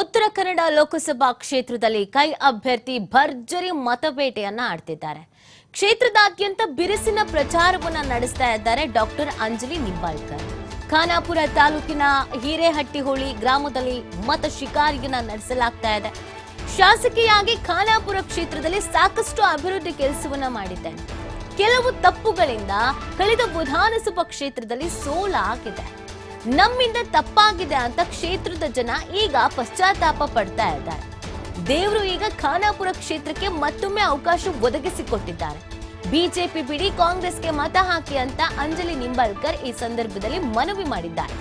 ಉತ್ತರ ಕನ್ನಡ ಲೋಕಸಭಾ ಕ್ಷೇತ್ರದಲ್ಲಿ ಕೈ ಅಭ್ಯರ್ಥಿ ಭರ್ಜರಿ ಮತಬೇಟೆಯನ್ನ ಆಡ್ತಿದ್ದಾರೆ. ಕ್ಷೇತ್ರದಾದ್ಯಂತ ಬಿರುಸಿನ ಪ್ರಚಾರವನ್ನ ನಡೆಸ್ತಾ ಇದ್ದಾರೆ ಡಾಕ್ಟರ್ ಅಂಜಲಿ ನಿಂಬಾಳ್ಕರ್. ಖಾನಾಪುರ ತಾಲೂಕಿನ ಹಿರೇಹಟ್ಟಿಹೋಳಿ ಗ್ರಾಮದಲ್ಲಿ ಮತ ಶಿಕಾರಿಯನ್ನ ನಡೆಸಲಾಗ್ತಾ ಇದೆ. ಶಾಸಕಿಯಾಗಿ ಖಾನಾಪುರ ಕ್ಷೇತ್ರದಲ್ಲಿ ಸಾಕಷ್ಟು ಅಭಿವೃದ್ಧಿ ಕೆಲಸವನ್ನ ಮಾಡಿದ್ದಾರೆ. ಕೆಲವು ತಪ್ಪುಗಳಿಂದ ಕಳೆದ ವಿಧಾನಸಭಾ ಕ್ಷೇತ್ರದಲ್ಲಿ ಸೋಲಾಗಿದೆ. ನಮ್ಮಿಂದ ತಪ್ಪಾಗಿದೆ ಅಂತ ಕ್ಷೇತ್ರದ ಜನ ಈಗ ಪಶ್ಚಾತ್ತಾಪ ಪಡ್ತಾ ಇದ್ದಾರೆ. ದೇವರು ಈಗ ಖಾನಾಪುರ ಕ್ಷೇತ್ರಕ್ಕೆ ಮತ್ತೊಮ್ಮೆ ಅವಕಾಶ ಒದಗಿಸಿಕೊಟ್ಟಿದ್ದಾರೆ. ಬಿಜೆಪಿ ಬಿಡಿ ಕಾಂಗ್ರೆಸ್ಗೆ ಮತ ಹಾಕಿ ಅಂತ ಅಂಜಲಿ ನಿಂಬಾಳ್ಕರ್ ಈ ಸಂದರ್ಭದಲ್ಲಿ ಮನವಿ ಮಾಡಿದ್ದಾರೆ.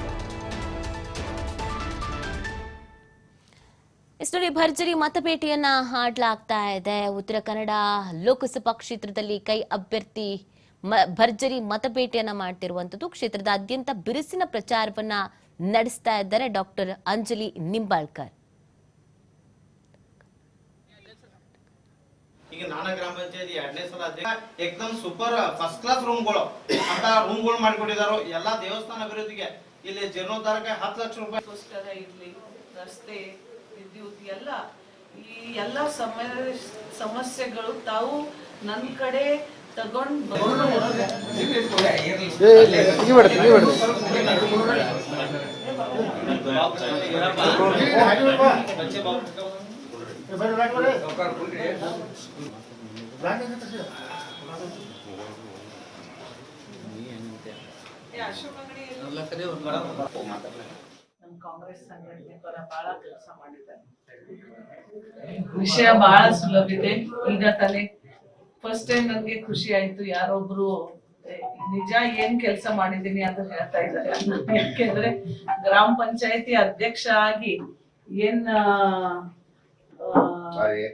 ನೋಡಿ, ಭರ್ಜರಿ ಮತಪೇಟೆಯನ್ನ ಹಾಡಲಾಗ್ತಾ ಇದೆ. ಉತ್ತರ ಕನ್ನಡ ಲೋಕಸಭಾ ಕ್ಷೇತ್ರದಲ್ಲಿ ಕೈ ಅಭ್ಯರ್ಥಿ ಭರ್ಜರಿ ಮತಪೇಟೆಯನ್ನ ಮಾಡ್ತಿರುವಂತದ್ದು ಕ್ಷೇತ್ರದಾದ್ಯಂತ ಬಿರುಸಿನ ಪ್ರಚಾರವನ್ನ ನಡೆಸ್ತಾ ಇದ್ದಾರೆ ಡಾಕ್ಟರ್ ಅಂಜಲಿ ನಿಂಬಾಳ್ಕರ್. ಈಗ ನಾನ ಗ್ರಾಮ ಪಂಚಾಯತಿ ಎರಡನೇ ಸಲ ಅಧ್ಯಕ್ಷ ಸೂಪರ್ ಫಸ್ಟ್ ಕ್ಲಾಸ್ ರೂಮ್ಗಳು ಅಂತ ರೂಮ್ಗಳು ಮಾಡಿಕೊಟ್ಟಿದ್ದಾರೆ ಎಲ್ಲಾ ದೇವಸ್ಥಾನ ಅಭಿವೃದ್ಧಿಗೆ ಇಲ್ಲಿ ಜೀರ್ಣೋದ್ಧಾರಕ್ಕೆ ಹತ್ತು ಲಕ್ಷ ರೂಪಾಯಿ. ಗೋಸ್ಕರ ಇರ್ಲಿ ರಸ್ತೆ ವಿದ್ಯುತ್ ಎಲ್ಲ ಈ ಎಲ್ಲ ಸಮ ಸಮಸ್ಯೆಗಳು ತಾವು ನನ್ನ ಕಡೆ ತಗೊಂಡ್ ಅಶೋಕ್ ಅಂಗಡಿ ನಮ್ಮ ಕಾಂಗ್ರೆಸ್ ಸಂಘಟನೆ ಪರ ಬಹಳ ಕೆಲಸ ಮಾಡಿದ್ದಾರೆ ವಿಷಯ ಬಹಳ ಸುಲಭ ಇದೆ. ಈಗ ತಾನೇ ಫಸ್ಟ್ ಟೈಮ್ ನನ್ಗೆ ಖುಷಿ ಆಯ್ತು. ಯಾರೊಬ್ರು ನಿಜ ಏನ್ ಕೆಲಸ ಮಾಡಿದೀನಿ ಅಂತ ಹೇಳ್ತಾ ಇದ್ದಾರೆ. ಯಾಕೆಂದ್ರೆ ಗ್ರಾಮ ಪಂಚಾಯತಿ ಅಧ್ಯಕ್ಷ ಆಗಿ ಏನ್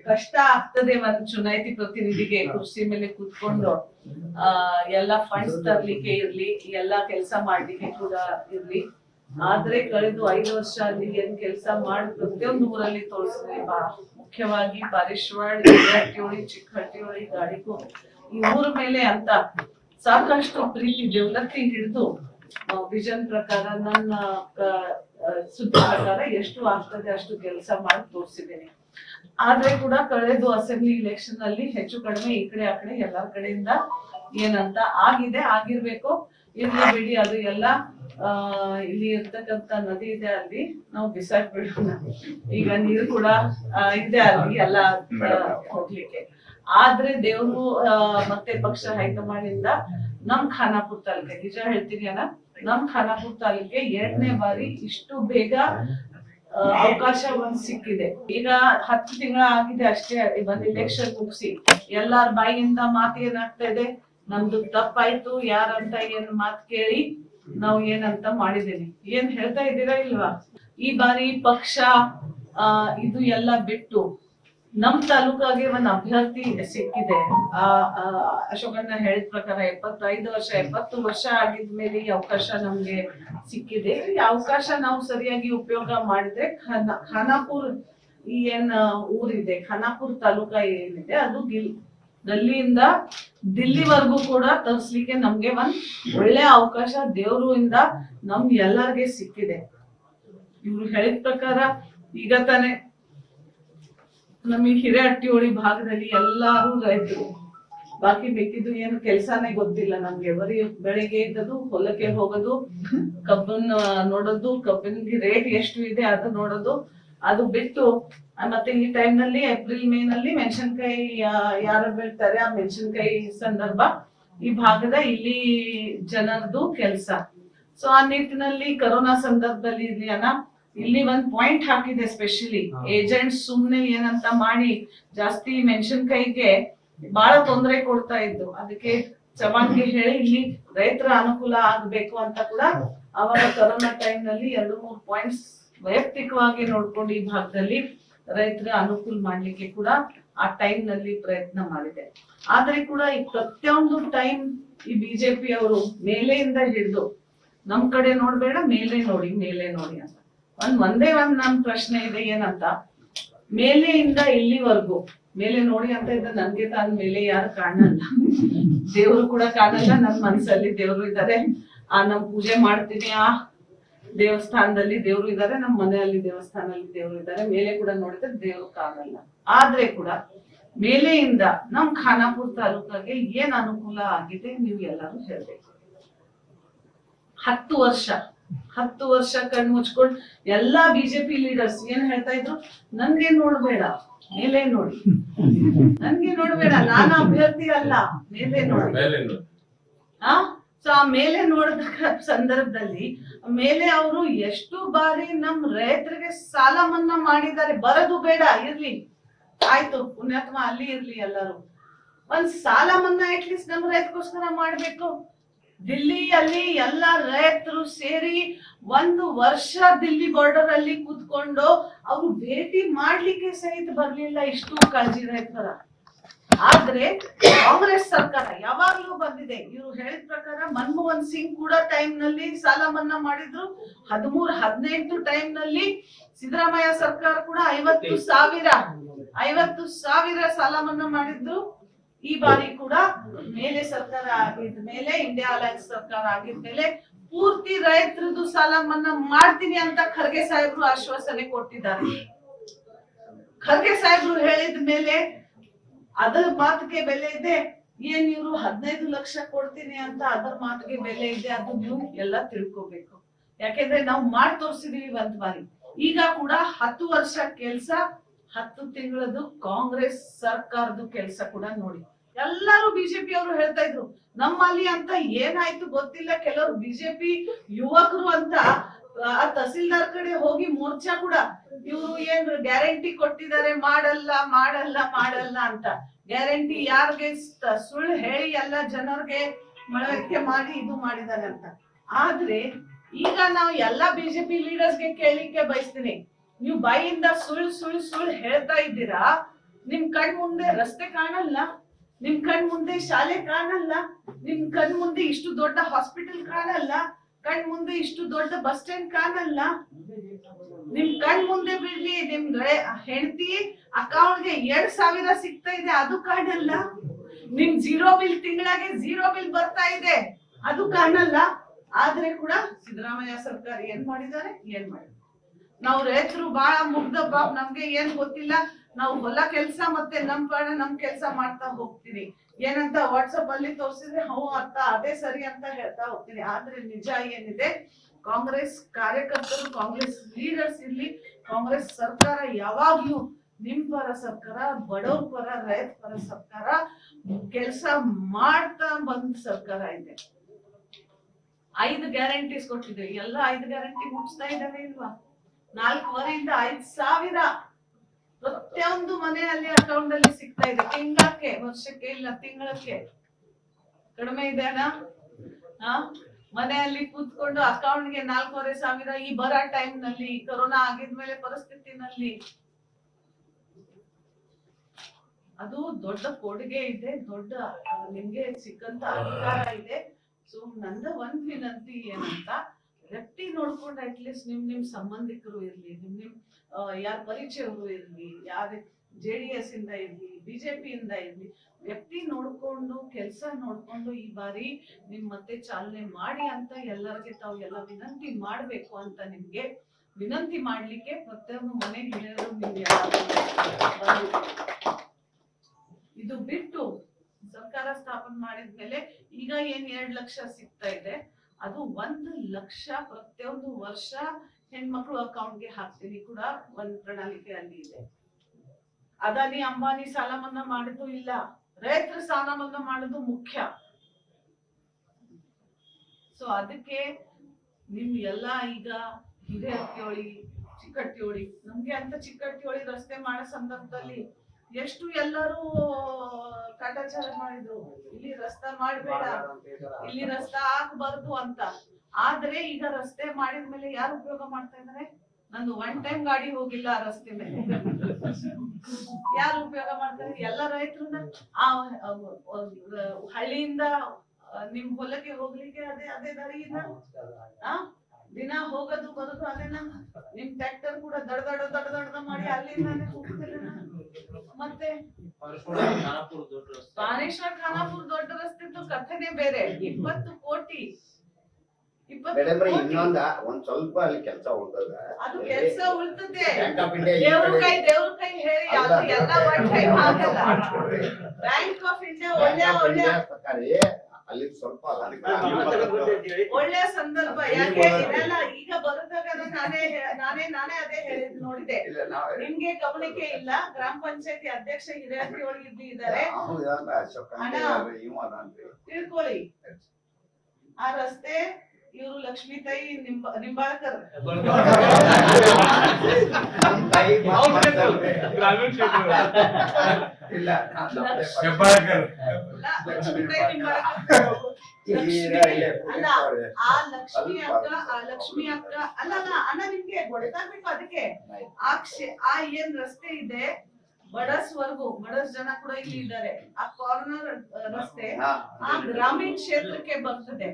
ಕಷ್ಟ ಆಗ್ತದೆ ಒಂದ್ ಚುನಾಯಿತಿ ಪ್ರತಿನಿಧಿಗೆ ಕುರ್ಚಿ ಮೇಲೆ ಕೂತ್ಕೊಂಡು ಆ ಎಲ್ಲಾ ಫಂಡ್ಸ್ ತರ್ಲಿಕ್ಕೆ ಇರ್ಲಿ ಎಲ್ಲಾ ಕೆಲಸ ಮಾಡ್ಲಿಕ್ಕೆ ಕೂಡ ಇರ್ಲಿ. ಆದ್ರೆ ಕಳೆದು ಐದು ವರ್ಷ ಅಲ್ಲಿ ಏನ್ ಕೆಲಸ ಮಾಡಿ ಪ್ರತಿಯೊಂದು ಊರಲ್ಲಿ ತೋರಿಸಿದ್ವಿ ಮುಖ್ಯವಾಗಿ ಪಾರಿಶ್ವಾಡ್ ಚಿಕ್ಕ ಚಿಕ್ಕಹಟ್ಟಿಹೊಳಿ ಗಾಡಿಗೂ ಈ ಊರ ಮೇಲೆ ಅಂತ ಸಾಕಷ್ಟು ಪ್ರೀತಿ, ಜೀವನಕ್ಕೆ ಹಿಡಿದು ವಿಜನ್ ಪ್ರಕಾರ ನನ್ನ ಸುದ್ದಿ ಪ್ರಕಾರ ಎಷ್ಟು ಆಗ್ತದೆ ಅಷ್ಟು ಕೆಲಸ ಮಾಡಿ ತೋರಿಸಿದ್ದೀನಿ. ಆದ್ರೆ ಕೂಡ ಕಳೆದು ಅಸೆಂಬ್ಲಿ ಇಲೆಕ್ಷನ್ ಅಲ್ಲಿ ಹೆಚ್ಚು ಕಡಿಮೆ ಈ ಕಡೆ, ಆ ಕಡೆ ಎಲ್ಲಾ ಕಡೆಯಿಂದ ಏನಂತ ಆಗಿದೆ, ಆಗಿರ್ಬೇಕು. ಇಲ್ಲಿ ಬಿಡಿ, ಅದು ಎಲ್ಲ ಇಲ್ಲಿ ಇರ್ತಕ್ಕಂತ ನದಿ ಇದೆ ಅಲ್ಲಿ. ನಾವು ಬಿಸಾಕ್ ಬಿಡೋಣ. ಈಗ ನೀರು ಕೂಡ ಇದೆ ಅಲ್ಲಿ, ಎಲ್ಲ ಹೋಗ್ಲಿಕ್ಕೆ. ಆದ್ರೆ ದೇವ್ರು ಮತ್ತೆ ಪಕ್ಷ ಹೈಕಮಾಂಡ್ ಇಂದ ನಮ್ ಖಾನಾಪುರ್ ತಾಲೂಕೆ, ನಿಜ ಹೇಳ್ತೀನಿ ಅಣ್ಣ, ನಮ್ ಖಾನಾಪುರ್ ತಾಲೂಕೆ ಎರಡನೇ ಬಾರಿ ಇಷ್ಟು ಬೇಗ ಅವಕಾಶ ಒಂದ್ ಸಿಕ್ಕಿದೆ. ಈಗ ಹತ್ತು ತಿಂಗಳ ಆಗಿದೆ ಅಷ್ಟೇ ಒಂದ್ ಇಲೆಕ್ಷನ್ ಮುಗಿಸಿ. ಎಲ್ಲಾರ ಬಾಯಿಯಿಂದ ಮಾತು ಏನಾಗ್ತಾ ಇದೆ. ನಮ್ದು ತಪ್ಪಾಯ್ತು, ಯಾರಂತ ಏನ್ ಮಾತ್ ಕೇಳಿ ನಾವು ಏನಂತ ಮಾಡಿದ್ದೇನೆ ಏನ್ ಹೇಳ್ತಾ ಇದ್ದೀರಾ ಇಲ್ವಾ? ಈ ಬಾರಿ ಪಕ್ಷ ಇದು ಎಲ್ಲ ಬಿಟ್ಟು ನಮ್ ತಾಲೂಕಾಗೆ ಒಂದ್ ಅಭ್ಯರ್ಥಿ ಸಿಕ್ಕಿದೆ. ಆ ಅಶೋಕಣ್ಣ ಹೇಳಿದ ಪ್ರಕಾರ ಎಪ್ಪತ್ತೈದು ವರ್ಷ, ಎಪ್ಪತ್ತು ವರ್ಷ ಆಗಿದ್ಮೇಲೆ ಈ ಅವಕಾಶ ನಮ್ಗೆ ಸಿಕ್ಕಿದೆ. ಈ ಅವಕಾಶ ನಾವು ಸರಿಯಾಗಿ ಉಪಯೋಗ ಮಾಡಿದ್ರೆ ಖಾನಾ, ಖಾನಾಪುರ್ ಏನ್ ಊರಿದೆ, ಖಾನಾಪುರ್ ತಾಲೂಕಾ ಏನಿದೆ, ಅದು ಗಿಲ್ ಗಲ್ಲಿಯಿಂದ ದಿಲ್ಲಿವರೆಗೂ ಕೂಡ ತರಿಸ್ಲಿಕ್ಕೆ ನಮ್ಗೆ ಒಂದ್ ಒಳ್ಳೆ ಅವಕಾಶ ದೇವ್ರಿಂದ ನಮ್ ಎಲ್ಲರಿಗೆ ಸಿಕ್ಕಿದೆ. ಇವ್ರು ಹೇಳಿದ ಪ್ರಕಾರ ಈಗ ತಾನೇ ನಮಗೆ ಹಿರೇಹಟ್ಟಿಹೊಳಿ ಭಾಗದಲ್ಲಿ ಎಲ್ಲಾರು ರೈತರು. ಬಾಕಿ ಬೇಕಿದ್ದು ಏನು ಕೆಲ್ಸಾನೇ ಗೊತ್ತಿಲ್ಲ ನಮ್ಗೆ. ಬರೀ ಬೆಳಿಗ್ಗೆ ಇದ್ದದು ಹೊಲಕ್ಕೆ ಹೋಗೋದು, ಕಬ್ಬನ್ನ ನೋಡೋದು ಕಬ್ಬಿನ ರೇಟ್ ಎಷ್ಟು ಇದೆ ಅದು ನೋಡೋದು ಅದು ಬಿಟ್ಟು ಮತ್ತೆ ಈ ಟೈಮ್ನಲ್ಲಿ ಏಪ್ರಿಲ್ ಮೇ ನಲ್ಲಿ ಮೆಣಸಿನ್ಕಾಯಿ ಯಾರು ಬೆಳ್ತಾರೆ ಆ ಮೆಣಸಿನ್ಕಾಯಿ ಸಂದರ್ಭ ಈ ಭಾಗದ ಇಲ್ಲಿ ಜನರದು ಕೆಲಸ. ಸೊ ಆ ನಿಟ್ಟಿನಲ್ಲಿ ಕರೋನಾ ಸಂದರ್ಭದಲ್ಲಿ ಅಣ್ಣ ಇಲ್ಲಿ ಒಂದ್ ಪಾಯಿಂಟ್ ಹಾಕಿದೆ ಸ್ಪೆಷಲಿ ಏಜೆಂಟ್ಸ್ ಸುಮ್ನೆ ಏನಂತ ಮಾಡಿ ಜಾಸ್ತಿ ಮೆಣಸಿನ್ಕಾಯಿಗೆ ಬಹಳ ತೊಂದರೆ ಕೊಡ್ತಾ ಇದ್ದು. ಅದಕ್ಕೆ ಚವಾನ್ಗೆ ಹೇಳಿ ಇಲ್ಲಿ ರೈತರ ಅನುಕೂಲ ಆಗ್ಬೇಕು ಅಂತ ಕೂಡ ಅವಾಗ ಕರೋನಾ ಟೈಮ್ನಲ್ಲಿ ಎರಡು ಮೂರು ಪಾಯಿಂಟ್ಸ್ ವೈಯಕ್ತಿಕವಾಗಿ ನೋಡ್ಕೊಂಡು ಈ ಭಾಗದಲ್ಲಿ ರೈತರ ಅನುಕೂಲ ಮಾಡ್ಲಿಕ್ಕೆ ಕೂಡ ಆ ಟೈಮ್ನಲ್ಲಿ ಪ್ರಯತ್ನ ಮಾಡಿದೆ. ಆದ್ರೆ ಕೂಡ ಈ ಪ್ರತಿಯೊಂದು ಟೈಮ್ ಈ ಬಿಜೆಪಿ ಅವರು ಮೇಲೆಯಿಂದ ಹಿಡಿದು ನಮ್ ಕಡೆ ನೋಡ್ಬೇಡ, ಮೇಲೆ ನೋಡಿ ಮೇಲೆ ನೋಡಿ ಅಂತ. ಒಂದ್ ಒಂದೇ ಒಂದ್ ನನ್ ಪ್ರಶ್ನೆ ಇದೆ ಏನಂತ? ಮೇಲೆಯಿಂದ ಇಲ್ಲಿವರೆಗೂ, ಮೇಲೆ ನೋಡಿ ಅಂತ ಇದ್ದ ನನ್ಗೆ ತಾನ್ ಮೇಲೆ ಯಾರು ಕಾಣಲ್ಲ. ದೇವ್ರು ಕೂಡ ಕಾಣಲ್ಲ, ನನ್ ಮನ್ಸಲ್ಲಿ ದೇವ್ರು ಇದ್ದಾರೆ ಆ ನಮ್ ಪೂಜೆ ಮಾಡ್ತೀನಿ, ಆ ದೇವಸ್ಥಾನದಲ್ಲಿ ದೇವ್ರು ಇದ್ದಾರೆ ನಮ್ಮ ಮನೆಯಲ್ಲಿ ದೇವಸ್ಥಾನದಲ್ಲಿ ದೇವ್ರು ಇದ್ದಾರೆ ಮೇಲೆ ಕೂಡ ನೋಡಿದ್ರೆ ದೇವ್ರು ಕಾಣಲ್ಲ ಆದ್ರೆ ಕೂಡ ಮೇಲೆಯಿಂದ ನಮ್ ಖಾನಾಪುರ ತಾಲೂಕಾಗೆ ಏನ್ ಅನುಕೂಲ ಆಗಿದೆ ನೀವು ಎಲ್ಲರೂ ಹೇಳ್ಬೇಕು. ಹತ್ತು ವರ್ಷ ಹತ್ತು ವರ್ಷ ಕಣ್ ಮುಚ್ಕೊಂಡು ಎಲ್ಲಾ ಬಿಜೆಪಿ ಲೀಡರ್ಸ್ ಏನ್ ಹೇಳ್ತಾ ಇದ್ರು? ನನ್ಗೆ ನೋಡ್ಬೇಡ ಮೇಲೆ ನೋಡಿ. ನನ್ಗೆ ನೋಡ್ಬೇಡ ನಾನು ಅಭ್ಯರ್ಥಿ ಅಲ್ಲ ಮೇಲೆ ನೋಡಿ. ಆ? ಸೊ ಆ ಮೇಲೆ ನೋಡಿದ ಸಂದರ್ಭದಲ್ಲಿ ಮೇಲೆ ಅವರು ಎಷ್ಟು ಬಾರಿ ನಮ್ ರೈತರಿಗೆ ಸಾಲ ಮನ್ನಾ ಮಾಡಿದ್ದಾರೆ, ಬರೋದು ಬೇಡ, ಇರ್ಲಿ. ಆಯ್ತು, ಪುಣ್ಯಾತ್ಮ ಅಲ್ಲಿ ಇರ್ಲಿ ಎಲ್ಲರೂ. ಒಂದ್ ಸಾಲ ಮನ್ನಾ ಅಟ್ಲೀಸ್ಟ್ ನಮ್ ರೈತಗೋಸ್ಕರ ಮಾಡ್ಬೇಕು. ದಿಲ್ಲಿಯಲ್ಲಿ ಎಲ್ಲ ರೈತರು ಸೇರಿ ಒಂದು ವರ್ಷ ದಿಲ್ಲಿ ಬಾರ್ಡರ್ ಅಲ್ಲಿ ಕೂತ್ಕೊಂಡು ಅವ್ರು ಭೇಟಿ ಮಾಡ್ಲಿಕ್ಕೆ ಸಹಿತ ಬರ್ಲಿಲ್ಲ ಇಷ್ಟು ಕಾಳಜಿ ರೈತರ. ಆದ್ರೆ ಕಾಂಗ್ರೆಸ್ ಸರ್ಕಾರ ಯಾವಾಗ್ಲೂ ಬಂದಿದೆ. ಇವ್ರು ಹೇಳಿದ ಪ್ರಕಾರ ಮನಮೋಹನ್ ಸಿಂಗ್ ಕೂಡ ಟೈಮ್ನಲ್ಲಿ ಸಾಲ ಮನ್ನಾ ಮಾಡಿದ್ರು. ಹದಿಮೂರ್, ಹದಿನೆಂಟು ಟೈಮ್ನಲ್ಲಿ ಸಿದ್ದರಾಮಯ್ಯ ಸರ್ಕಾರ ಕೂಡ ಐವತ್ತು ಸಾವಿರ ಐವತ್ತು ಸಾವಿರ ಸಾಲ ಮನ್ನಾ ಮಾಡಿದ್ರು ಈ ಬಾರಿ ಕೂಡ ಮೇಲೆ ಸರ್ಕಾರ ಆಗಿದ ಮೇಲೆ ಇಂಡಿಯಾ ಅಲಯನ್ಸ್ ಸರ್ಕಾರ ಆಗಿದ ಮೇಲೆ ಪೂರ್ತಿ ರೈತರದ್ದು ಸಾಲ ಮನ್ನಾ ಮಾಡ್ತೀನಿ ಅಂತ ಖರ್ಗೆ ಸಾಹೇಬ್ರು ಆಶ್ವಾಸನೆ ಕೊಟ್ಟಿದ್ದಾರೆ. ಖರ್ಗೆ ಸಾಹೇಬ್ರು ಹೇಳಿದ ಮೇಲೆ ಅದರ ಮಾತಿಗೆ ಬೆಲೆ ಇದೆ. ಏನ್ ಇವ್ರು ಹದಿನೈದು ಲಕ್ಷ ಕೊಡ್ತೀನಿ ಅಂತ ಅದರ ಮಾತಿಗೆ ಬೆಲೆ ಇದೆ ಅದು ನೀವು ಎಲ್ಲ ತಿಳ್ಕೊಬೇಕು. ಯಾಕೆಂದ್ರೆ ನಾವು ಮಾಡಿ ತೋರಿಸಿದೀವಿ ಒಂದ್ ಬಾರಿ. ಈಗ ಕೂಡ ಹತ್ತು ವರ್ಷ ಕೆಲ್ಸ, ಹತ್ತು ತಿಂಗಳದು ಕಾಂಗ್ರೆಸ್ ಸರ್ಕಾರದ ಕೆಲ್ಸ ಕೂಡ ನೋಡಿ. ಎಲ್ಲರೂ ಬಿಜೆಪಿ ಅವರು ಹೇಳ್ತಾ ಇದ್ರು, ನಮ್ಮಲ್ಲಿ ಅಂತ ಏನಾಯ್ತು ಗೊತ್ತಿಲ್ಲ. ಕೆಲವರು ಬಿಜೆಪಿ ಯುವಕರು ಅಂತ ಆ ತಹಸೀಲ್ದಾರ್ ಕಡೆ ಹೋಗಿ ಮೋರ್ಚಾ ಕೂಡ ಇವರು ಏನ್ ಗ್ಯಾರಂಟಿ ಕೊಟ್ಟಿದ್ದಾರೆ, ಮಾಡಲ್ಲ ಮಾಡಲ್ಲ ಮಾಡಲ್ಲ ಅಂತ. ಗ್ಯಾರಂಟಿ ಯಾರಿಗೆ ಸುಳ್ಳು ಹೇಳಿ ಎಲ್ಲ ಜನರಿಗೆ ಮಳವಳಿಕೆ ಮಾಡಿ ಇದು ಮಾಡಿದ್ದಾರೆ ಅಂತ. ಆದ್ರೆ ಈಗ ನಾವು ಎಲ್ಲಾ ಬಿಜೆಪಿ ಲೀಡರ್ಸ್ಗೆ ಕೇಳಿಕ್ಕೆ ಬಯಸ್ತೀನಿ. ನೀವು ಬಾಯಿಂದ ಸುಳ್ಳು ಸುಳ್ಳು ಸುಳ್ಳು ಹೇಳ್ತಾ ಇದ್ದೀರಾ, ನಿಮ್ ಕಣ್ ಮುಂದೆ ರಸ್ತೆ ಕಾಣಲ್ಲ, ನಿಮ್ ಕಣ್ ಮುಂದೆ ಶಾಲೆ ಕಾಣಲ್ಲ, ನಿಮ್ ಕಣ್ ಮುಂದೆ ಇಷ್ಟು ದೊಡ್ಡ ಹಾಸ್ಪಿಟಲ್ ಕಾಣಲ್ಲ ಕಣ್ ಮುಂದೆ ಇಷ್ಟು ದೊಡ್ಡ ಬಸ್ ಸ್ಟ್ಯಾಂಡ್ ಕಾಣಲ್ಲ ನಿಮ್ ಕಣ್ ಮುಂದೆ ಬಿಡ್ಲಿ ನಿಮ್ ಹೆಂಡತಿ ಅಕೌಂಟ್ಗೆ ಎರಡ್ ಸಾವಿರ ಸಿಗ್ತಾ ಇದೆ, ಅದು ಕಾಣಲ್ಲ? ನಿಮ್ ಜೀರೋ ಬಿಲ್ ತಿಂಗಳಾಗೆ ಜೀರೋ ಬಿಲ್ ಬರ್ತಾ ಇದೆ, ಅದು ಕಾಣಲ್ಲ? ಆದ್ರೆ ಕೂಡ ಸಿದ್ದರಾಮಯ್ಯ ಸರ್ಕಾರ ಏನ್ ಮಾಡಿದ್ದಾರೆ? ಏನ್ ಮಾಡಿದ್ದಾರೆ? ನಾವು ರೈತರು ಬಹಳ ಮುಗ್ಧ ಬಾಬ್ ನಮ್ಗೆ ಏನ್ ಗೊತ್ತಿಲ್ಲ, ನಾವು ಹೊಲ ಕೆಲ್ಸ ಮತ್ತೆ ನಮ್ ಪ್ರಾಣ ನಮ್ ಕೆಲ್ಸ ಮಾಡ್ತಾ ಹೋಗ್ತೀವಿ. ಏನಂತ ವಾಟ್ಸಪ್ ಅಲ್ಲಿ ತೋರಿಸಿದ್ರೆ, ಹ್ಞೂ ಅರ್ಥ ಅದೇ ಸರಿ ಅಂತ ಹೇಳ್ತಾ ಹೋಗ್ತೀನಿ. ಆದ್ರೆ ನಿಜ ಏನಿದೆ, ಕಾಂಗ್ರೆಸ್ ಕಾರ್ಯಕರ್ತರು, ಕಾಂಗ್ರೆಸ್ ಲೀಡರ್ಸ್ ಇರ್ಲಿ ಕಾಂಗ್ರೆಸ್ ಸರ್ಕಾರ ಯಾವಾಗ್ಲೂ ನಿಮ್ ಪರ ಸರ್ಕಾರ, ಬಡವ್ರ ಪರ ರೈತ ಪರ ಸರ್ಕಾರ, ಕೆಲಸ ಮಾಡ್ತಾ ಬಂದ್ ಸರ್ಕಾರ ಇದೆ. ಐದು ಗ್ಯಾರಂಟೀಸ್ ಕೊಟ್ಟಿದೆ. ಎಲ್ಲ ಐದು ಗ್ಯಾರಂಟಿ ಮುಗಿಸ್ತಾ ಇದ್ದಾವೆ ಇಲ್ವಾ? ನಾಲ್ಕೂವರೆಯಿಂದ ಐದ್ ಸಾವಿರ ಪ್ರತಿಯೊಂದು ಮನೆಯಲ್ಲಿ ಅಕೌಂಟ್ ಅಲ್ಲಿ ಸಿಗ್ತಾ ಇದೆ. ತಿಂಗಳಕ್ಕೆ, ವರ್ಷಕ್ಕೆ ಇಲ್ಲ, ತಿಂಗಳಕ್ಕೆ. ಕಡಿಮೆ ಇದೆ? ಮನೆಯಲ್ಲಿ ಕೂತ್ಕೊಂಡು ಅಕೌಂಟ್ಗೆ ನಾಲ್ಕೂವರೆ ಸಾವಿರ ಈ ಬರೋ ಟೈಮ್ನಲ್ಲಿ, ಕೊರೋನಾ ಆಗಿದ್ಮೇಲೆ ಪರಿಸ್ಥಿತಿನಲ್ಲಿ. ಅದು ದೊಡ್ಡ ಕೊಡುಗೆ ಇದೆ, ದೊಡ್ಡ ನಿಮ್ಗೆ ಸಿಕ್ಕಂತ ಅಧಿಕಾರ ಇದೆ. ಸೊ ನಂದ ಒಂದ್ ವಿನಂತಿ ಏನಂತ ವ್ಯಕ್ತಿ ನೋಡ್ಕೊಂಡು ಅಟ್ಲೀಸ್ಟ್ ನಿಮ್ ನಿಮ್ ಸಂಬಂಧಿಕರು ಇರ್ಲಿ, ನಿಮ್ ನಿಮ್ ಯಾರ ಪರಿಚಯವರು ಇರ್ಲಿ, ಯಾರ ಜೆ ಡಿ ಎಸ್ ಇಂದ ಇರ್ಲಿ ಬಿಜೆಪಿ ಇಂದ ಇರ್ಲಿ ವ್ಯಕ್ತಿ ನೋಡ್ಕೊಂಡು, ಕೆಲಸ ನೋಡ್ಕೊಂಡು ಈ ಬಾರಿ ನಿಮ್ ಮತ್ತೆ ಚಾಲನೆ ಮಾಡಿ ಅಂತ ಎಲ್ಲರಿಗೆ ತಾವು ಎಲ್ಲ ವಿನಂತಿ ಮಾಡ್ಬೇಕು ಅಂತ ನಿಮ್ಗೆ ವಿನಂತಿ ಮಾಡ್ಲಿಕ್ಕೆ ಪ್ರತಿಯೊಂದು ಮನೆ ಹಿರಿಯರು ನಿಮ್ಗೆ ಇದು ಬಿಟ್ಟು ಸರ್ಕಾರ ಸ್ಥಾಪನೆ ಮಾಡಿದ್ಮೇಲೆ ಈಗ ಏನ್ ಎರಡ್ ಲಕ್ಷ ಸಿಗ್ತಾ ಇದೆ. ಅದು ಒಂದು ಲಕ್ಷ, ಪ್ರತಿಯೊಂದು ವರ್ಷ ಹೆಣ್ಮಕ್ಳು ಅಕೌಂಟ್ಗೆ ಹಾಕ್ತೀನಿ ಕೂಡ ಒಂದ್ ಪ್ರಣಾಳಿಕೆ ಅಲ್ಲಿ ಇದೆ. ಅದಾನಿ ಅಂಬಾನಿ ಸಾಲ ಮನ್ನಾ ಮಾಡುದು ಇಲ್ಲ. ರೈತರ ಸಾಲ ಮನ್ನಾ ಮಾಡೋದು ಮುಖ್ಯ. ಸೊ ಅದಕ್ಕೆ ನಿಮ್ ಎಲ್ಲಾ ಈಗ ಹಿರಿಯರ್ತಿಯೋಳಿ ಚಿಕ್ಕಟ್ಟಿಯೋಳಿ ನಮ್ಗೆ ಅಂತ ಚಿಕ್ಕಟ್ಟಿಯೋಳಿ ರಸ್ತೆ ಮಾಡೋ ಸಂದರ್ಭದಲ್ಲಿ ಎಷ್ಟು ಎಲ್ಲರೂ ಕಾಟಾಚಾರ ಮಾಡಿದ್ರು. ಇಲ್ಲಿ ರಸ್ತೆ ಮಾಡಬೇಡ. ಇಲ್ಲಿ ರಸ್ತೆ ಹಾಕ್ಬಾರ್ದು ಅಂತ. ಆದ್ರೆ ಈಗ ರಸ್ತೆ ಮಾಡಿದ್ಮೇಲೆ ಯಾರು ಉಪಯೋಗ ಮಾಡ್ತಾ ಇದಾರೆ? ನಂದು ಒನ್ ಟೈಮ್ ಗಾಡಿ ಹೋಗಿಲ್ಲ ಆ ರಸ್ತೆ ಮೇಲೆ. ಯಾರು ಉಪಯೋಗ ಮಾಡ್ತಾರೆ ಎಲ್ಲ ರೈತರನ್ನ ಆ ಹಳ್ಳಿಯಿಂದ ನಿಮ್ ಹೊಲಕ್ಕೆ ಹೋಗ್ಲಿಕ್ಕೆ ಅದೇ ಅದೇ ದಾರಿಯಿಂದ? ದಿನ ಹೋಗೋದು ಬರೋದು ಅದೇನ? ನಿಮ್ ಟ್ರ್ಯಾಕ್ಟರ್ ಕೂಡ ದಡ ದಡ ದಡ ದಡ ಮಾಡಿ ಅಲ್ಲಿಂದಾನೆ ಹೋಗ್ತಿಲ್ಲ ಮತ್ತೆ? ಬಾನೇಶ್ವರ ಖಾನಾಪುರ್ ದೊಡ್ಡ ರಸ್ತೆದ್ದು ಕಥೆನೇ ಬೇರೆ. ಇಪ್ಪತ್ತು ಕೋಟಿ. ಇನ್ನೊಂದ ಒಂದ್ ಸ್ವಲ್ಪ ಅಲ್ಲಿ ಕೆಲಸ ಉಳ್ತದ. ಅದು ಕೆಲಸ ಉಳ್ತದೆ. ಬ್ಯಾಂಕ್ ಆಫ್ ಇಂಡಿಯಾ ಈ ದೇವ್ರ ಕೈ ದೇವ್ರ ಕೈ ಹೇಳಿ ಅದು ಎಲ್ಲ ಒನ್ ಟೈಮ್ ಆಗಲ್ಲ. ಬ್ಯಾಂಕ್ ಆಫ್ ಇಂಡಿಯಾ ಒಳ್ಳೆ ಒಳ್ಳೆ ಅಲ್ಲಿ ಸ್ವಲ್ಪ ಒಳ್ಳೆ ಸಂದರ್ಭ ಯಾಕೆ ಇದೆಲ್ಲ ಈಗ ಬರುದಾಗ ನಾನೇ ನಾನೇ ನಾನೇ ಅದೇ ಹೇಳಿದ್ ನೋಡಿದೆ. ನಿಮ್ಗೆ ಗಮನಕ್ಕೆ ಇಲ್ಲ ಗ್ರಾಮ ಪಂಚಾಯತಿ ಅಧ್ಯಕ್ಷ ಒಳಗೆ ಇದ್ದು ಇದ್ದಾರೆ ತಿಳ್ಕೊಳ್ಳಿ. ಆ ರಸ್ತೆ ಇವರು ಲಕ್ಷ್ಮೀ ತಾಯಿ ನಿಂಬ ನಿಂಬಾಳ್ಕರ್. ಗ್ರಾಮೀಣ ಕ್ಷೇತ್ರ ಇಲ್ಲ ಹೆಬ್ಬಾಳ್ಕರ್ ಆ ಲಕ್ಷ್ಮಿ ಅಕ್ಕ ಆ ಲಕ್ಷ್ಮಿ ಅಕ್ಕ ಅಲ್ಲ ಅಲ್ಲ ಅಣ್ಣ ನಿಮ್ಗೆ ಗೊತ್ತಾಗ್ಬೇಕು ಅದಕ್ಕೆ? ಆ ಕ್ಷೇ ಆ ಏನ್ ರಸ್ತೆ ಇದೆ? ಬಡಸ್ ವರ್ಗು ಬಡಸ್ ಜನ ಕೂಡ ಇಲ್ಲಿ ಇದ್ದಾರೆ. ಆ ಕಾರ್ನರ್ ರಸ್ತೆ ಆ ಗ್ರಾಮೀಣ ಕ್ಷೇತ್ರಕ್ಕೆ ಬರ್ತದೆ.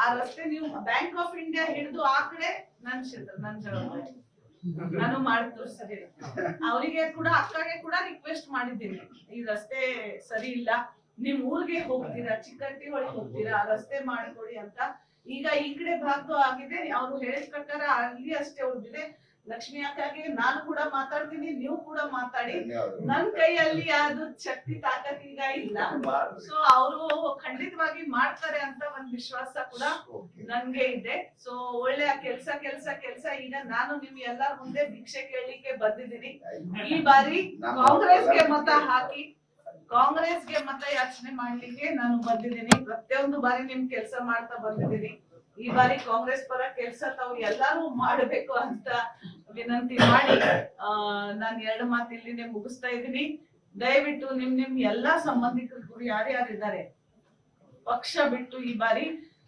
ಆ ರಸ್ತೆ ನೀವು ಬ್ಯಾಂಕ್ ಆಫ್ ಇಂಡಿಯಾ ಹಿಡಿದು ಆ ಕಡೆ ನನ್ ಕ್ಷೇತ್ರ ನನ್ ಜವಾಬ್ದಾರಿ. ನಾನು ಮಾಡಿ ತೋರಿಸ್ತೀನಿ ಅವರಿಗೆ ಕೂಡ ಅಕ್ಕಗೆ ಕೂಡ ರಿಕ್ವೆಸ್ಟ್ ಮಾಡಿದ್ದೀನಿ. ಈ ರಸ್ತೆ ಸರಿ ಇಲ್ಲ ನಿಮ್ ಊರಿಗೆ ಹೋಗ್ತೀರಾ ಚಿಕ್ಕಟ್ಟಿ ಒಳಗೆ ಹೋಗ್ತೀರಾ ರಸ್ತೆ ಮಾಡಿಕೊಡಿ ಅಂತ. ಈಗ ಈ ಕಡೆ ಭಾಗದ್ದು ಆಗಿದೆ ಅವ್ರು ಹೇಳಿದ ಪ್ರಕಾರ ಅಲ್ಲಿ ಅಷ್ಟೇ ಉಳಿದಿದೆ. ಲಕ್ಷ್ಮಿ ಅಕ್ಕಾಗೆ ನಾನು ಕೂಡ ಮಾತಾಡ್ತೀನಿ ನೀವು ಕೂಡ ಮಾತಾಡಿ. ನನ್ ಕೈಯಲ್ಲಿ ಯಾವ್ದು ಶಕ್ತಿ ತಾಕತ್ ಈಗ ಇಲ್ಲ. ಸೊ ಅವರು ಖಂಡಿತವಾಗಿ ಮಾಡ್ತಾರೆ ಅಂತ ಒಂದ್ ವಿಶ್ವಾಸ ಕೂಡ. ನನ್ಗೆ ಇದೆ. ಸೊ ಒಳ್ಳೆ ಕೆಲ್ಸ ಕೆಲ್ಸ ಕೆಲ್ಸ. ಈಗ ನಾನು ನಿಮ್ ಎಲ್ಲಾರ್ ಮುಂದೆ ಭಿಕ್ಷೆ ಕೇಳಲಿಕ್ಕೆ ಬಂದಿದ್ದೀನಿ. ಈ ಬಾರಿ ಕಾಂಗ್ರೆಸ್ಗೆ ಮತ ಹಾಕಿ ಕಾಂಗ್ರೆಸ್ಗೆ ಮತ ಯಾಚನೆ ಮಾಡ್ಲಿಕ್ಕೆ ನಾನು ಬಂದಿದ್ದೀನಿ. ಪ್ರತಿಯೊಂದು ಬಾರಿ ನಿಮ್ ಕೆಲ್ಸ ಮಾಡ್ತಾ ಬಂದಿದ್ದೀನಿ. ಈ ಬಾರಿ ಕಾಂಗ್ರೆಸ್ ಪರ ಕೆಲ್ಸ ತಾವು ಎಲ್ಲಾರು ಮಾಡಬೇಕು ಅಂತ ವಿನಂತಿ ಮಾಡಿ ಆ ನಾನ್ ಎರಡು ಮಾತು ಇಲ್ಲಿನೇ ಮುಗಿಸ್ತಾ ಇದ್ದೀನಿ. ದಯವಿಟ್ಟು ನಿಮ್ ನಿಮ್ ಎಲ್ಲಾ ಸಂಬಂಧಿಕರು ಯಾರ್ಯಾರಿದ್ದಾರೆ ಪಕ್ಷ ಬಿಟ್ಟು ಈ ಬಾರಿ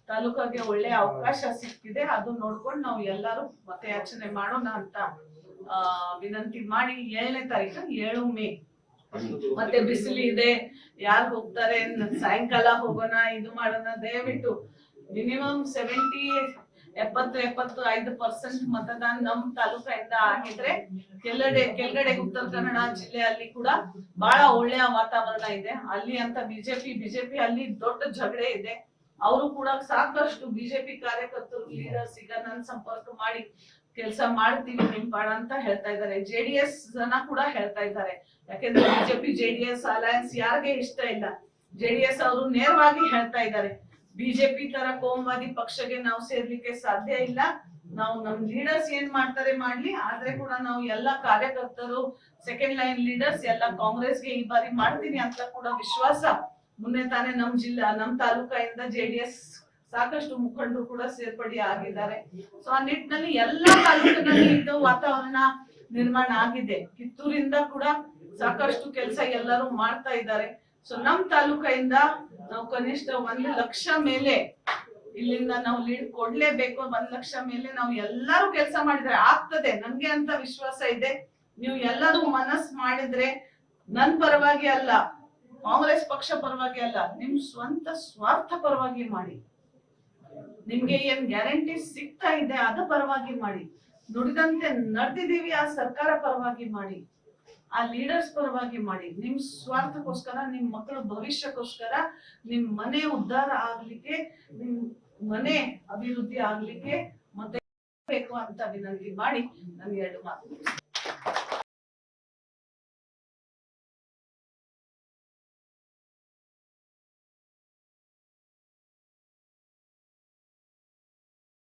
ತಾಲೂಕಾಗೆ ಒಳ್ಳೆ ಅವಕಾಶ ಸಿಕ್ಕಿದೆ, ಅದು ನೋಡ್ಕೊಂಡು ನಾವು ಎಲ್ಲರೂ ಮತಯಾಚನೆ ಮಾಡೋಣ ಅಂತ ವಿನಂತಿ ಮಾಡಿ ಏಳನೇ ತಾರೀಕು ಏಳು ಮೇ. ಮತ್ತೆ ಬಿಸಿಲು ಇದೆ, ಯಾರು ಹೋಗ್ತಾರೆ, ಸಾಯಂಕಾಲ ಹೋಗೋಣ, ಇದು ಮಾಡೋಣ, ದಯವಿಟ್ಟು ಮಿನಿಮಮ್ ಸೆವೆಂಟಿ ಎಪ್ಪತ್ತು ಎಪ್ಪತ್ತು ಐದು ಪರ್ಸೆಂಟ್ ಮತದಾನ ನಮ್ ತಾಲೂಕಿಂದ ಆಗಿದ್ರೆ ಕೆಳಗಡೆ ಕೆಳಗಡೆ ಉತ್ತರ ಕನ್ನಡ ಜಿಲ್ಲೆಯಲ್ಲಿ ಕೂಡ ಬಹಳ ಒಳ್ಳೆಯ ವಾತಾವರಣ ಇದೆ. ಅಲ್ಲಿ ಅಂತ ಬಿಜೆಪಿ ಬಿಜೆಪಿ ಅಲ್ಲಿ ದೊಡ್ಡ ಜಗಳೇ ಇದೆ. ಅವರು ಕೂಡ ಸಾಕಷ್ಟು ಬಿಜೆಪಿ ಕಾರ್ಯಕರ್ತರು ಲೀಡರ್ಸ್ ಈಗ ನನ್ ಸಂಪರ್ಕ ಮಾಡಿ ಕೆಲಸ ಮಾಡ್ತೀವಿ ನಿಮ್ ಬಾಳ ಅಂತ ಹೇಳ್ತಾ ಇದ್ದಾರೆ. ಜೆಡಿಎಸ್ ಜನ ಕೂಡ ಹೇಳ್ತಾ ಇದ್ದಾರೆ. ಯಾಕೆಂದ್ರೆ ಬಿಜೆಪಿ ಜೆಡಿಎಸ್ ಅಲಯನ್ಸ್ ಯಾರಿಗೆ ಇಷ್ಟ ಇಲ್ಲ? ಜೆಡಿಎಸ್ ಅವರು ನೇರವಾಗಿ ಹೇಳ್ತಾ ಇದ್ದಾರೆ. ಬಿಜೆಪಿ ತರ ಕೋಮವಾದಿ ಪಕ್ಷಗೆ ನಾವು ಸೇರ್ಲಿಕ್ಕೆ ಸಾಧ್ಯ ಇಲ್ಲ. ನಾವು ನಮ್ ಲೀಡರ್ಸ್ ಏನ್ ಮಾಡ್ತಾರೆ ಮಾಡ್ಲಿ, ಆದ್ರೆ ಕೂಡ ನಾವು ಎಲ್ಲಾ ಕಾರ್ಯಕರ್ತರು ಸೆಕೆಂಡ್ ಲೈನ್ ಲೀಡರ್ಸ್ ಎಲ್ಲ ಕಾಂಗ್ರೆಸ್ಗೆ ಈ ಬಾರಿ ಮಾಡ್ತೀನಿ ಅಂತ ಕೂಡ ವಿಶ್ವಾಸ. ಮೊನ್ನೆ ತಾನೇ ನಮ್ ಜಿಲ್ಲಾ, ನಮ್ ತಾಲೂಕಿಂದ ಜೆಡಿಎಸ್ ಸಾಕಷ್ಟು ಮುಖಂಡರು ಕೂಡ ಸೇರ್ಪಡೆ ಆಗಿದ್ದಾರೆ. ಸೊ ಆ ನಿಟ್ಟಿನಲ್ಲಿ ಎಲ್ಲಾ ತಾಲೂಕಿನಲ್ಲಿ ಇದು ವಾತಾವರಣ ನಿರ್ಮಾಣ ಆಗಿದೆ. ಕಿತ್ತೂರಿಂದ ಕೂಡ ಸಾಕಷ್ಟು ಕೆಲಸ ಎಲ್ಲರೂ ಮಾಡ್ತಾ ಇದ್ದಾರೆ. ಸೊ ನಮ್ ತಾಲೂಕಿಂದ ನಾವು ಕನಿಷ್ಠ ಒಂದ್ ಲಕ್ಷ ಮೇಲೆ ಇಲ್ಲಿಂದ ನಾವು ಲೀಡ್ ಕೊಡ್ಲೇಬೇಕು. ಒಂದ್ ಲಕ್ಷ ಮೇಲೆ ನಾವು ಎಲ್ಲರೂ ಕೆಲಸ ಮಾಡಿದ್ರೆ ಆಗ್ತದೆ. ನನ್ಗೆ ಅಂತ ವಿಶ್ವಾಸ ಇದೆ. ನೀವು ಎಲ್ಲರೂ ಮನಸ್ ಮಾಡಿದ್ರೆ ನನ್ ಪರವಾಗಿ ಅಲ್ಲ, ಕಾಂಗ್ರೆಸ್ ಪಕ್ಷ ಪರವಾಗಿ ಅಲ್ಲ, ನಿಮ್ ಸ್ವಂತ ಸ್ವಾರ್ಥ ಪರವಾಗಿ ಮಾಡಿ. ನಿಮ್ಗೆ ಏನ್ ಗ್ಯಾರಂಟಿ ಸಿಗ್ತಾ ಇದೆ, ಅದ ಪರವಾಗಿ ಮಾಡಿ. ದುಡಿದಂತೆ ನಡೆದಿದೀವಿ ಆ ಸರ್ಕಾರ ಪರವಾಗಿ ಮಾಡಿ. ಆ ಲೀಡರ್ಸ್ ಪರವಾಗಿ ಮಾಡಿ, ನಿಮ್ ಸ್ವಾರ್ಥಕ್ಕೋಸ್ಕರ, ನಿಮ್ ಮಕ್ಕಳ ಭವಿಷ್ಯಕ್ಕೋಸ್ಕರ, ನಿಮ್ ಮನೆ ಉದ್ಧಾರ ಆಗ್ಲಿಕ್ಕೆ, ನಿಮ್ ಮನೆ ಅಭಿವೃದ್ಧಿ ಆಗ್ಲಿಕ್ಕೆ ಮತ್ತೆ ಬೇಕು ಅಂತ ವಿನಂತಿ ಮಾಡಿ ನನ್ಗೆ ಎರಡು ಮಾತು